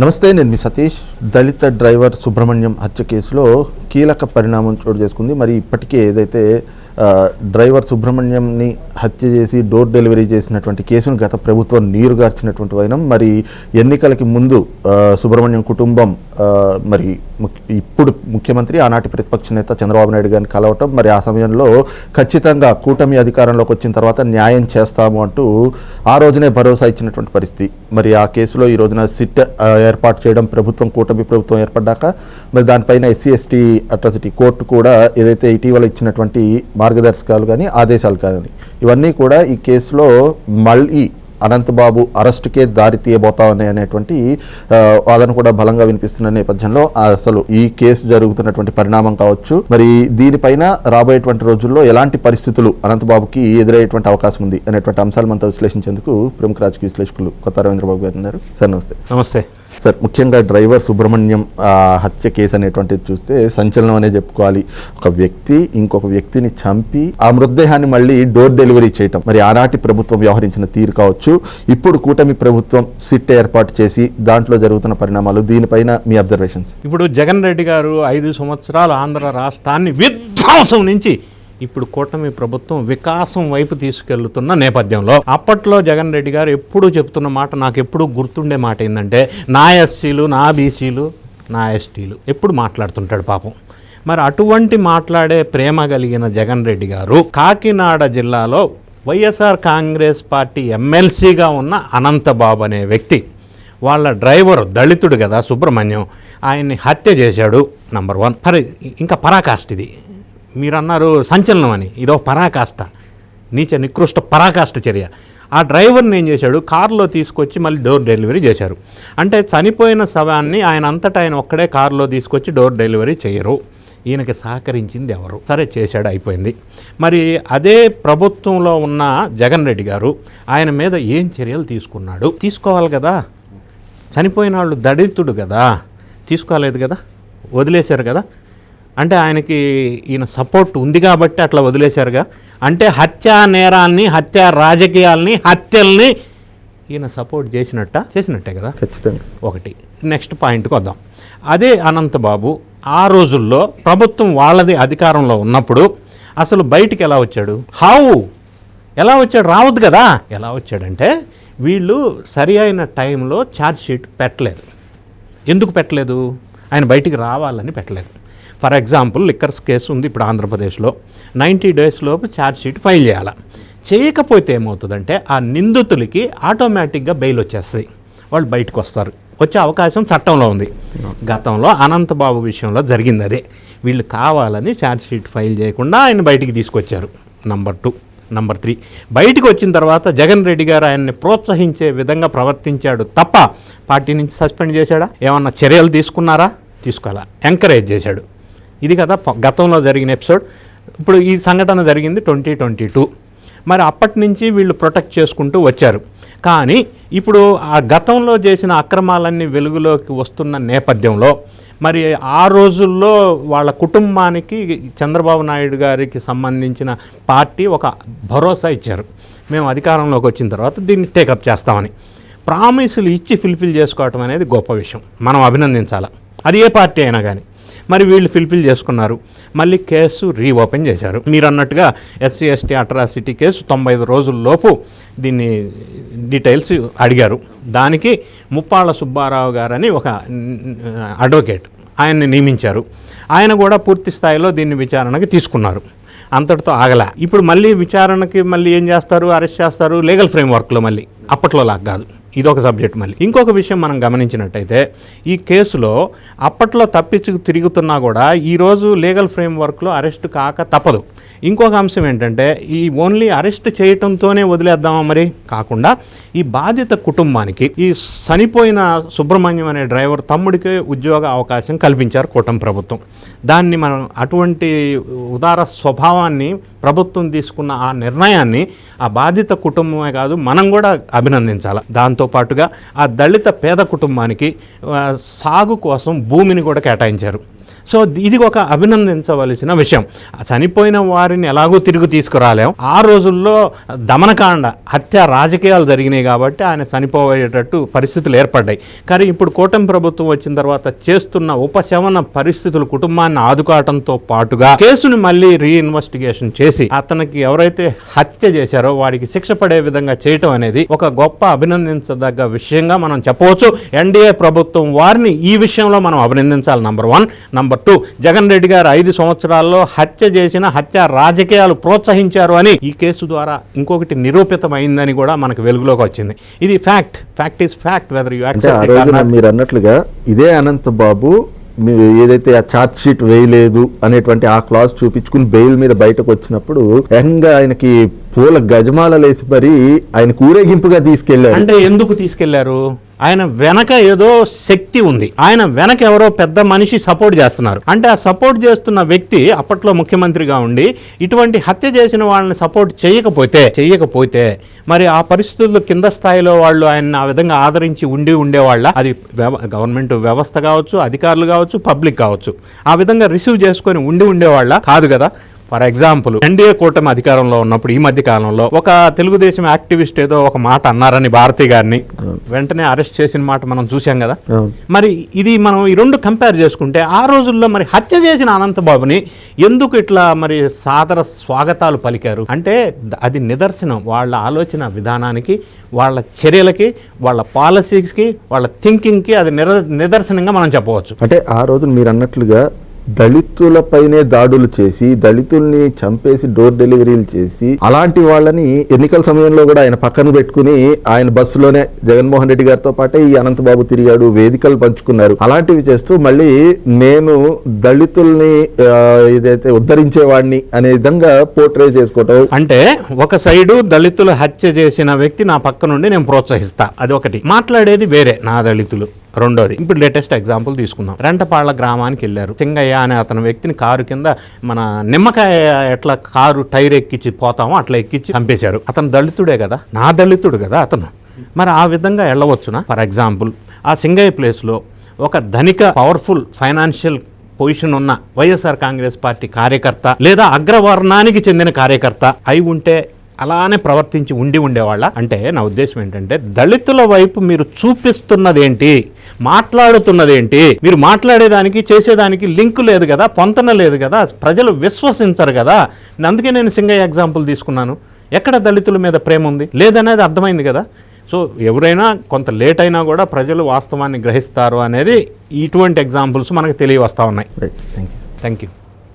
నమస్తే నేను మీ సతీష్. దళిత డ్రైవర్ సుబ్రహ్మణ్యం హత్య కేసులో కీలక పరిణామం చోటు చేసుకుంది. మరి ఇప్పటికే ఏదైతే డ్రైవర్ సుబ్రహ్మణ్యంని హత్య చేసి డోర్ డెలివరీ చేసినటువంటి కేసును గత ప్రభుత్వం నీరుగార్చినటువంటి వైనం. మరి ఎన్నికలకి ముందు సుబ్రహ్మణ్యం కుటుంబం మరి ఇప్పుడు ముఖ్యమంత్రి ఆనాటి ప్రతిపక్ష నేత చంద్రబాబు నాయుడు గారిని కలవటం మరి ఆ సమయంలో ఖచ్చితంగా కూటమి అధికారంలోకి వచ్చిన తర్వాత న్యాయం చేస్తాము అంటూ ఆ రోజునే భరోసా ఇచ్చినటువంటి పరిస్థితి. మరి ఆ కేసులో ఈ రోజున సిట్ ఏర్పాటు చేయడం ప్రభుత్వం కూటమి ప్రభుత్వం ఏర్పడ్డాక మరి దానిపైన ఎస్సీ ఎస్టీ అట్రాసిటీ కోర్టు కూడా ఏదైతే ఇటీవల ఇచ్చినటువంటి మార్గదర్శకాలు కానీ ఆదేశాలు కానీ ఇవన్నీ కూడా ఈ కేసులో మళ్ళీ అనంతబాబు అరెస్టుకే దారి తీయబోతామని అనేటువంటి వాదన కూడా బలంగా వినిపిస్తున్న నేపథ్యంలో అసలు ఈ కేసు జరుగుతున్నటువంటి పరిణామం కావచ్చు. మరి దీనిపైన రాబోయేటువంటి రోజుల్లో ఎలాంటి పరిస్థితులు అనంతబాబుకి ఎదురయ్యేటువంటి అవకాశం ఉంది అనేటువంటి అంశాలు మనతో విశ్లేషించేందుకు ప్రముఖ రాజకీయ విశ్లేషకులు కొత్త రవీంద్రబాబు గారు ఉన్నారు. సార్ నమస్తే. నమస్తే. సార్ ముఖ్యంగా డ్రైవర్ సుబ్రహ్మణ్యం హత్య కేసు అనేటువంటిది చూస్తే సంచలనం అనే చెప్పుకోవాలి. ఒక వ్యక్తి ఇంకొక వ్యక్తిని చంపి ఆ మృతదేహాన్ని మళ్ళీ డోర్ డెలివరీ చేయటం. మరి ఆనాటి ప్రభుత్వం వ్యవహరించిన తీరు కావచ్చు. ఇప్పుడు కూటమి ప్రభుత్వం సిట్ ఏర్పాటు చేసి దాంట్లో జరుగుతున్న పరిణామాలు దీనిపైన మీ అబ్జర్వేషన్స్. ఇప్పుడు జగన్ రెడ్డి గారు ఐదు సంవత్సరాలు ఆంధ్ర రాష్ట్రాన్ని విధ్వంసం నుంచి ఇప్పుడు కూటమి ప్రభుత్వం వికాసం వైపు తీసుకెళ్తున్న నేపథ్యంలో అప్పట్లో జగన్ రెడ్డి గారు ఎప్పుడూ చెప్తున్న మాట నాకు ఎప్పుడూ గుర్తుండే మాట ఏంటంటే నా ఎస్సీలు నా బీసీలు నా ఎస్టీలు. ఎప్పుడు మాట్లాడుతుంటాడు పాపం. మరి అటువంటి మాట్లాడే ప్రేమ కలిగిన జగన్ రెడ్డి గారు కాకినాడ జిల్లాలో వైఎస్ఆర్ కాంగ్రెస్ పార్టీ ఎమ్మెల్సీగా ఉన్న అనంతబాబు అనే వ్యక్తి వాళ్ళ డ్రైవర్ దళితుడు కదా సుబ్రహ్మణ్యం ఆయన్ని హత్య చేశాడు నంబర్ వన్. మరి ఇంకా పరాకాష్ట ఇది మీరు అన్నారు సంచలనం అని. ఇదో పరాకాష్ట. నీచ నికృష్ట పరాకాష్ట చర్య. ఆ డ్రైవర్ని ఏం చేశాడు? కారులో తీసుకొచ్చి మళ్ళీ డోర్ డెలివరీ చేశారు. అంటే చనిపోయిన శవాన్ని ఆయన అంతటా ఆయన ఒక్కడే కారులో తీసుకొచ్చి డోర్ డెలివరీ చేయరు. ఈయనకి సహకరించింది ఎవరు? సరే చేశాడు అయిపోయింది. మరి అదే ప్రభుత్వంలో ఉన్న జగన్ రెడ్డి గారు ఆయన మీద ఏం చర్యలు తీసుకున్నాడు? తీసుకోవాలి కదా. చనిపోయిన వాళ్ళు దళితుడు కదా. తీసుకోలేదు కదా. వదిలేశారు కదా. అంటే ఆయనకి ఈయన సపోర్ట్ ఉంది కాబట్టి అట్లా వదిలేశారుగా. అంటే హత్యా నేరాన్ని హత్యా రాజకీయాల్ని హత్యల్ని ఈయన సపోర్ట్ చేసినట్ట? చేసినట్టే కదా? ఖచ్చితంగా. ఒకటి. నెక్స్ట్ పాయింట్కి వద్దాం. అదే అనంతబాబు ఆ రోజుల్లో ప్రభుత్వం వాళ్ళది అధికారంలో ఉన్నప్పుడు అసలు బయటికి ఎలా వచ్చాడు? హౌ ఎలా వచ్చాడు? రావద్దు కదా? ఎలా వచ్చాడంటే వీళ్ళు సరి అయిన టైంలో ఛార్జ్ షీట్ పెట్టలేదు. ఎందుకు పెట్టలేదు? ఆయన బయటికి రావాలని పెట్టలేదు. ఫర్ ఎగ్జాంపుల్ లిక్కర్స్ కేసు ఉంది ఇప్పుడు ఆంధ్రప్రదేశ్లో. నైంటీ డేస్ లోపు ఛార్జ్ షీట్ ఫైల్ చేయాలి. చేయకపోతే ఏమవుతుందంటే ఆ నిందితులకి ఆటోమేటిక్గా బెయిల్ వచ్చేస్తుంది. వాళ్ళు బయటకు వస్తారు. వచ్చే అవకాశం చట్టంలో ఉంది. గతంలో అనంతబాబు విషయంలో జరిగింది అదే. వీళ్ళు కావాలని ఛార్జ్ షీట్ ఫైల్ చేయకుండా ఆయన బయటికి తీసుకొచ్చారు. Number two. Number three. బయటికి వచ్చిన తర్వాత జగన్ రెడ్డి గారు ఆయన్ని ప్రోత్సహించే విధంగా ప్రవర్తించాడు తప్ప పార్టీ నుంచి సస్పెండ్ చేశాడా? ఏమన్నా చర్యలు తీసుకున్నారా? తీసుకోవాలా ఎంకరేజ్ చేశాడు. ఇది కదా గతంలో జరిగిన ఎపిసోడ్. ఇప్పుడు ఈ సంఘటన జరిగింది ట్వంటీ ట్వంటీ టూ. మరి అప్పటి నుంచి వీళ్ళు ప్రొటెక్ట్ చేసుకుంటూ వచ్చారు. కానీ ఇప్పుడు ఆ గతంలో చేసిన అక్రమాలన్నీ వెలుగులోకి వస్తున్న నేపథ్యంలో మరి ఆ రోజుల్లో వాళ్ళ కుటుంబానికి చంద్రబాబు నాయుడు గారికి సంబంధించిన పార్టీ ఒక భరోసా ఇచ్చారు. మేము అధికారంలోకి వచ్చిన తర్వాత దీన్ని టేకప్ చేస్తామని. ప్రామిసులు ఇచ్చి ఫిల్ఫిల్ చేసుకోవటం అనేది గొప్ప విషయం. మనం అభినందించాలి? అది ఏ పార్టీ అయినా కానీ. మరి వీళ్ళు ఫిల్ఫిల్ చేసుకున్నారు. మళ్ళీ కేసు రీఓపెన్ చేశారు. మీరు అన్నట్టుగా ఎస్సీ ఎస్టీ అట్రాసిటీ కేసు తొంభై ఐదు రోజుల్లోపు దీన్ని డీటెయిల్స్ అడిగారు. దానికి ముప్పాళ్ళ సుబ్బారావు గారని ఒక అడ్వకేట్ ఆయన్ని నియమించారు. ఆయన కూడా పూర్తి స్థాయిలో దీన్ని విచారణకి తీసుకున్నారు. అంతటితో ఆగల. ఇప్పుడు మళ్ళీ విచారణకి మళ్ళీ ఏం చేస్తారు? అరెస్ట్ చేస్తారు? లీగల్ ఫ్రేమ్వర్క్లో మళ్ళీ. అప్పట్లో కాదు. ఇదొక సబ్జెక్ట్ మళ్ళీ. ఇంకొక విషయం మనం గమనించినట్టయితే ఈ కేసులో అప్పట్లో తప్పించుకు తిరుగుతున్నా కూడా ఈరోజు లీగల్ ఫ్రేమ్ వర్క్లో అరెస్ట్ కాక తప్పదు. ఇంకొక అంశం ఏంటంటే ఈ ఓన్లీ అరెస్ట్ చేయటంతోనే వదిలేద్దామా మరి? కాకుండా ఈ బాధిత కుటుంబానికి ఈ చనిపోయిన సుబ్రహ్మణ్యం అనే డ్రైవర్ తమ్ముడికి ఉద్యోగ అవకాశం కల్పించారు కూటమి ప్రభుత్వం. దాన్ని మనం అటువంటి ఉదార స్వభావాన్ని ప్రభుత్వం తీసుకున్న ఆ నిర్ణయాన్ని ఆ బాధిత కుటుంబమే కాదు మనం కూడా అభినందించాలి. దాంతోపాటుగా ఆ దళిత పేద కుటుంబానికి సాగు కోసం భూమిని కూడా కేటాయించారు. సో ఇది ఒక అభినందించవలసిన విషయం. చనిపోయిన వారిని ఎలాగో తిరిగి తీసుకురాలేం. ఆ రోజుల్లో దమనకాండ హత్య రాజకీయాలు జరిగినాయి కాబట్టి ఆయన చనిపోయేటట్టు పరిస్థితులు ఏర్పడ్డాయి. కానీ ఇప్పుడు కూటమి ప్రభుత్వం వచ్చిన తర్వాత చేస్తున్న ఉపశమన పరిస్థితులు కుటుంబాన్ని ఆదుకోవటంతో పాటుగా కేసుని మళ్ళీ రీఇన్వెస్టిగేషన్ చేసి అతనికి ఎవరైతే హత్య చేశారో వాడికి శిక్ష పడే విధంగా చేయటం అనేది ఒక గొప్ప అభినందించదగ్గ విషయంగా మనం చెప్పవచ్చు. ఎన్డీఏ ప్రభుత్వం వారిని ఈ విషయంలో మనం అభినందించాలి. Number one. Number two Jagan Reddy garu ఐదు సంవత్సరాల్లో హత్య చేసిన హత్య రాజకీయాలు ప్రోత్సహించారు అని ఈ కేసు ద్వారా ఇంకొకటి నిరూపితమైందని కూడా మనకు వెలుగులోకి వచ్చింది. ఇది fact. Fact is fact whether you మీరు అన్నట్లుగా ఇదే అనంత్ బాబు మీ ఏదైతే ఆ ఛార్జ్ షీట్ వేయలేదు అనేటువంటి ఆ క్లాస్ చూపించుకుని బెయిల్ మీద బయటకు వచ్చినప్పుడు ఏకంగా ఆయనకి పూల గజమాలలు వేసి మరి ఆయన ఊరేగింపుగా తీసుకెళ్ళారు. అంటే ఎందుకు తీసుకెళ్ళారు? ఆయన వెనక ఏదో శక్తి ఉంది. ఆయన వెనక ఎవరో పెద్ద మనిషి సపోర్ట్ చేస్తున్నారు. అంటే ఆ సపోర్ట్ చేస్తున్న వ్యక్తి అప్పట్లో ముఖ్యమంత్రిగా ఉండి ఇటువంటి హత్య చేసిన వాళ్ళని సపోర్ట్ చేయకపోతే చేయకపోతే మరి ఆ పరిస్థితుల్లో కింద స్థాయిలో వాళ్ళు ఆయన ఆ విధంగా ఆదరించి ఉండి ఉండేవాళ్ళ అది వ్యవ గవర్నమెంట్ వ్యవస్థ కావచ్చు అధికారులు కావచ్చు పబ్లిక్ కావచ్చు ఆ విధంగా రిసీవ్ చేసుకొని ఉండి ఉండేవాళ్ళ కాదు కదా. ఫర్ ఎగ్జాంపుల్ ఎన్డీఏ కూటమి అధికారంలో ఉన్నప్పుడు ఈ మధ్య కాలంలో ఒక తెలుగుదేశం యాక్టివిస్ట్ ఏదో ఒక మాట అన్నారని భారతి గారిని వెంటనే అరెస్ట్ చేసిన మాట మనం చూసాం కదా. మరి ఇది మనం ఈ రెండు కంపేర్ చేసుకుంటే ఆ రోజుల్లో మరి హత్య చేసిన అనంతబాబుని ఎందుకు ఇట్లా మరి సాదర స్వాగతాలు పలికారు? అంటే అది నిదర్శనం. వాళ్ళ ఆలోచన విధానానికి వాళ్ళ చర్యలకి వాళ్ళ పాలసీస్కి వాళ్ళ థింకింగ్కి అది నిర నిదర్శనంగా మనం చెప్పవచ్చు. అంటే ఆ రోజు మీరు అన్నట్లుగా దళితులపైనే దాడులు చేసి దళితుల్ని చంపేసి డోర్ డెలివరీలు చేసి అలాంటి వాళ్ళని ఎన్నికల సమయంలో కూడా ఆయన పక్కన పెట్టుకుని ఆయన బస్సులోనే జగన్మోహన్ రెడ్డి గారితో పాటే ఈ అనంతబాబు తిరిగాడు వేదికలు పంచుకున్నారు. అలాంటివి చేస్తూ మళ్ళీ నేను దళితుల్ని ఏదైతే ఉద్ధరించేవాడిని అనే విధంగా పోర్ట్రే చేసుకోవటం. అంటే ఒక సైడు దళితులు హత్య చేసిన వ్యక్తి నా పక్క నుండి నేను ప్రోత్సహిస్తా. అది ఒకటి. మాట్లాడేది వేరే నా దళితులు. రెండోది. ఇప్పుడు లేటెస్ట్ ఎగ్జాంపుల్ తీసుకుందాం. రెంటపాళ్ళ గ్రామానికి వెళ్ళారు. సింగయ్య అనే అతని వ్యక్తిని కారు కింద మన నిమ్మకాయ ఎట్లా కారు టైర్ ఎక్కించి పోతామో అట్లా ఎక్కించి చంపేశారు. అతను దళితుడే కదా? నా దళితుడు కదా అతను. మరి ఆ విధంగా వెళ్ళవచ్చునా ఫర్ ఎగ్జాంపుల్ ఆ సింగయ్య ప్లేస్లో ఒక ధనిక పవర్ఫుల్ ఫైనాన్షియల్ పొజిషన్ ఉన్న వైఎస్ఆర్ కాంగ్రెస్ పార్టీ కార్యకర్త లేదా అగ్రవర్ణానికి చెందిన కార్యకర్త అయి ఉంటే అలానే ప్రవర్తించి ఉండి ఉండేవాళ్ళ. అంటే నా ఉద్దేశం ఏంటంటే దళితుల వైపు మీరు చూపిస్తున్నదేంటి మాట్లాడుతున్నదేంటి మీరు మాట్లాడేదానికి చేసేదానికి లింక్ లేదు కదా పొంతన లేదు కదా ప్రజలు విశ్వసించరు కదా. అందుకే నేను సింగయ్య ఎగ్జాంపుల్ తీసుకున్నాను. ఎక్కడ దళితుల మీద ప్రేమ ఉంది? లేదనేది అర్థమైంది కదా. సో ఎవరైనా కొంత లేట్ అయినా కూడా ప్రజలు వాస్తవాన్ని గ్రహిస్తారు అనేది ఇటువంటి ఎగ్జాంపుల్స్ మనకు తెలియవస్తూ ఉన్నాయి. Thank you thank you